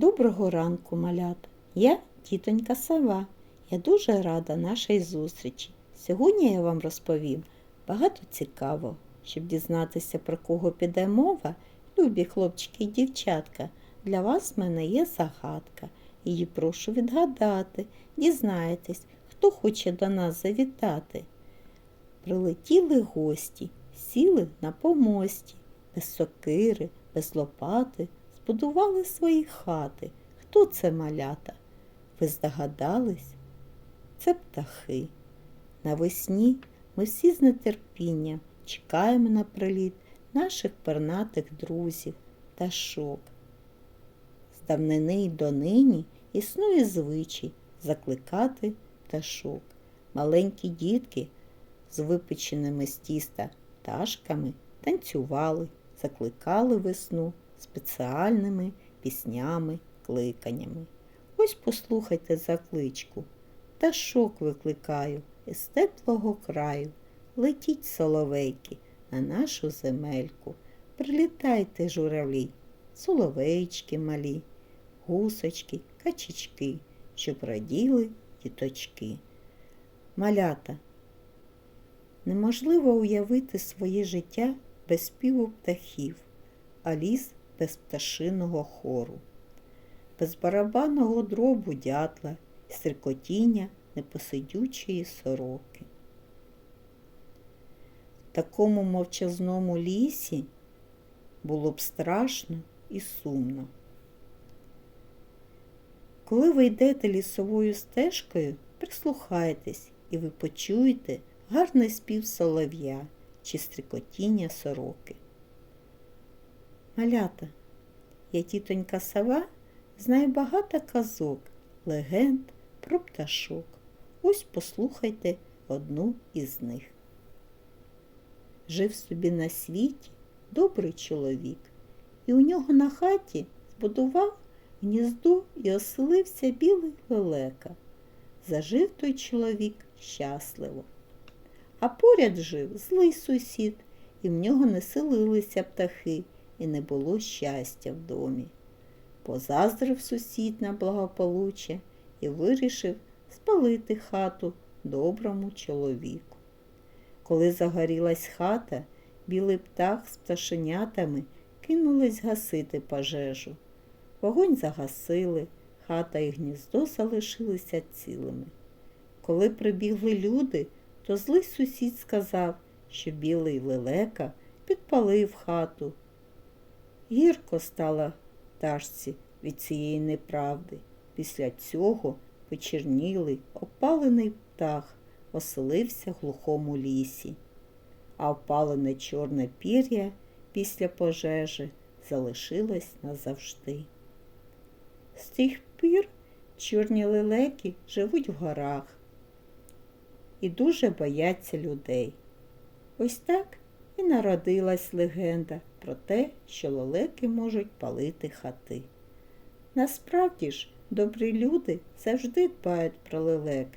Доброго ранку, малята. Я тітонька сова. Я дуже рада нашій зустрічі. Сьогодні я вам розповім багато цікавого, щоб дізнатися, про кого піде мова, любі хлопчики і дівчатка. Для вас в мене є загадка. Її прошу відгадати. Дізнаєтесь, хто хоче до нас завітати. Прилетіли гості, сіли на помості, без сокири, без лопати, збудували свої хати. Хто це малята? Ви здогадались? Це птахи. Навесні ми всі з нетерпінням чекаємо на приліт наших пернатих друзів пташок. З давнини й донині існує звичай закликати пташок. Маленькі дітки з випеченими з тіста пташками танцювали, закликали весну спеціальними піснями, кликаннями. Ось послухайте закличку. Пташок викликаю із теплого краю. Летіть, соловейки, на нашу земельку. Прилітайте, журавлі, соловейчки малі, гусочки, качечки, щоб раділи діточки. Малята. Неможливо уявити своє життя без співу птахів, а ліс без пташиного хору, без барабанного дробу дятла і стрикотіння непосидючої сороки. В такому мовчазному лісі було б страшно і сумно. Коли ви йдете лісовою стежкою, прислухайтесь і ви почуєте гарний спів солов'я чи стрикотіння сороки. Малята, я тітонька сова, знаю багато казок, легенд про пташок. Ось послухайте одну із них. Жив собі на світі добрий чоловік, і у нього на хаті збудував гніздо і оселився білий лелека. Зажив той чоловік щасливо. А поряд жив злий сусід, і в нього не селилися птахи, і не було щастя в домі. Позаздрив сусід на благополуччя і вирішив спалити хату доброму чоловіку. Коли загорілась хата, білий птах з пташенятами кинулись гасити пожежу. Вогонь загасили, хата і гніздо залишилися цілими. Коли прибігли люди, то злий сусід сказав, що білий лелека підпалив хату. Гірко стала пташці від цієї неправди. Після цього почернілий, опалений птах оселився в глухому лісі, а опалене чорне пір'я після пожежі залишилось назавжди. З тих пір чорні лелеки живуть в горах і дуже бояться людей. Ось так і народилась легенда про те, що лелеки можуть палити хати. Насправді ж, добрі люди завжди дбають про лелек,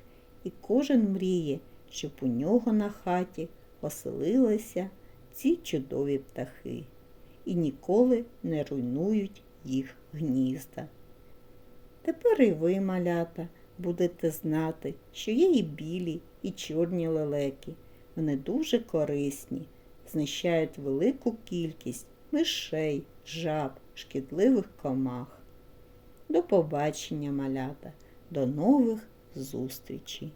і кожен мріє, щоб у нього на хаті оселилися ці чудові птахи і ніколи не руйнують їх гнізда. Тепер і ви, малята, будете знати, що є і білі, і чорні лелеки. Вони дуже корисні, знищають велику кількість мишей, жаб, шкідливих комах. До побачення, малята, до нових зустрічей!